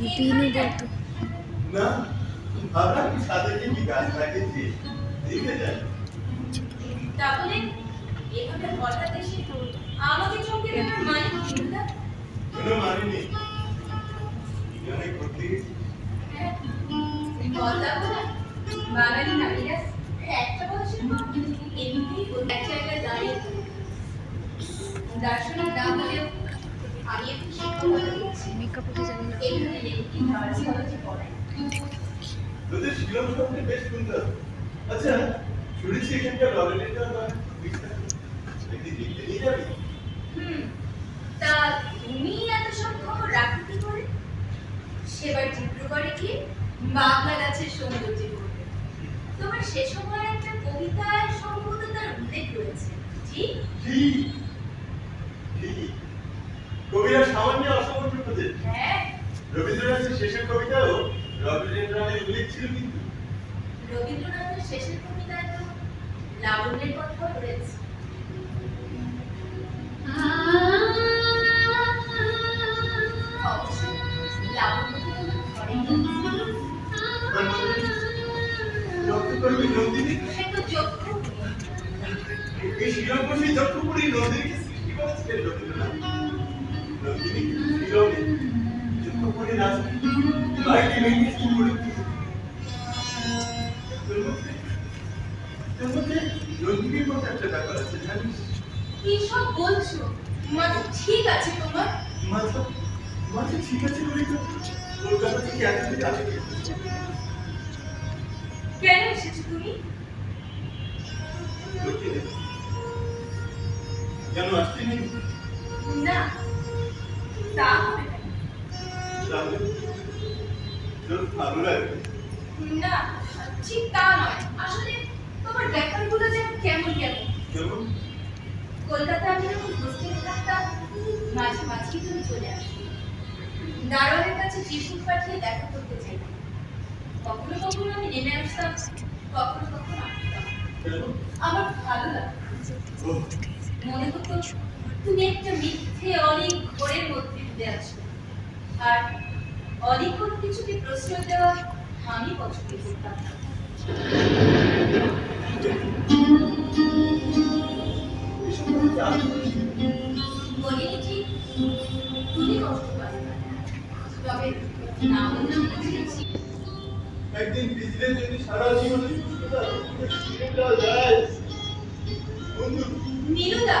বিনু বলতো না ভাবলাম কি সাদেকে কি গাছ লাগিয়েছি দেখে যাই তাহলে এভাবে হঠাৎ এসে আমাকে চমকে দেওয়ার মানে কি বিরুদা কোনো মানিনি এখানে ঘুরতে গেছি কথা বলা বাঙালি নারীরা একটা বয়সের পর এমনিতেই এক জায়গায় দাঁড়িয়ে। দার্শনিক আচ্ছা তা তুমি এত সেবার সৌন্দর্য তোমার সে সময় একটা কবিতায় সম্ভবত তার উল্লেখ রয়েছে ঠিক ঠিক ঠিক কবিরা সামান্য অসামান্য খোঁজে হ্যাঁ রবীন্দ্রনাথের শেষের কবিতাও রবীন্দ্রনাথের উল্লেখ ছিল কিন্তু। রবীন্দ্রনাথের শেষের কবিতায় তো লাবণ্যের কথাও রয়েছে। এই যক্ষপুরী সৃষ্টি করেছিলেন রবীন্দ্রনাথ। যক্ষপুরী রাজ বাইরে মেঘে শুরু করে তোর মধ্যে? তোর মতো একটা ব্যাপার আছে জানিস? কি সব বলছো? মাথা ঠিক আছে তোমার। মাথা মাথা ঠিক আছে বলেই তো কলকাতা থেকে এত দূরে কেন এসেছ তুমি? কেন আসতে নেই? না তা হবে। ভালো লাগবে না ঠিক তা নয়। আসলে তোমার ব্যাপারগুলো যেন কেমন কেমন কেমন? কলকাতা আমি যখন হোস্টেলে থাকতাম মাঝে মাঝেই তুমি চলে আসো দারোয়ানের কাছে টিফিন পাঠিয়ে দেখা করতে চাইতাম। কখনো কখনো আমি নেমে আসতাম কখনো কখনো আসতাম। আমার ভালো লাগতো। মনে হতো তুমি একটা মিথ্যে অনেক ঘোরের মধ্যে ডুবে আছো আর অনেক কোনো কিছুকে প্রশ্রয় দেওয়া আমি পছন্দ করতাম না। এসব আমি জানি ঠিক? তুমি কষ্ট পাবে তবে না বুঝেছি একদিন বিজলের জন্য সারা জীবন যায়। বন্ধু। নীলুদা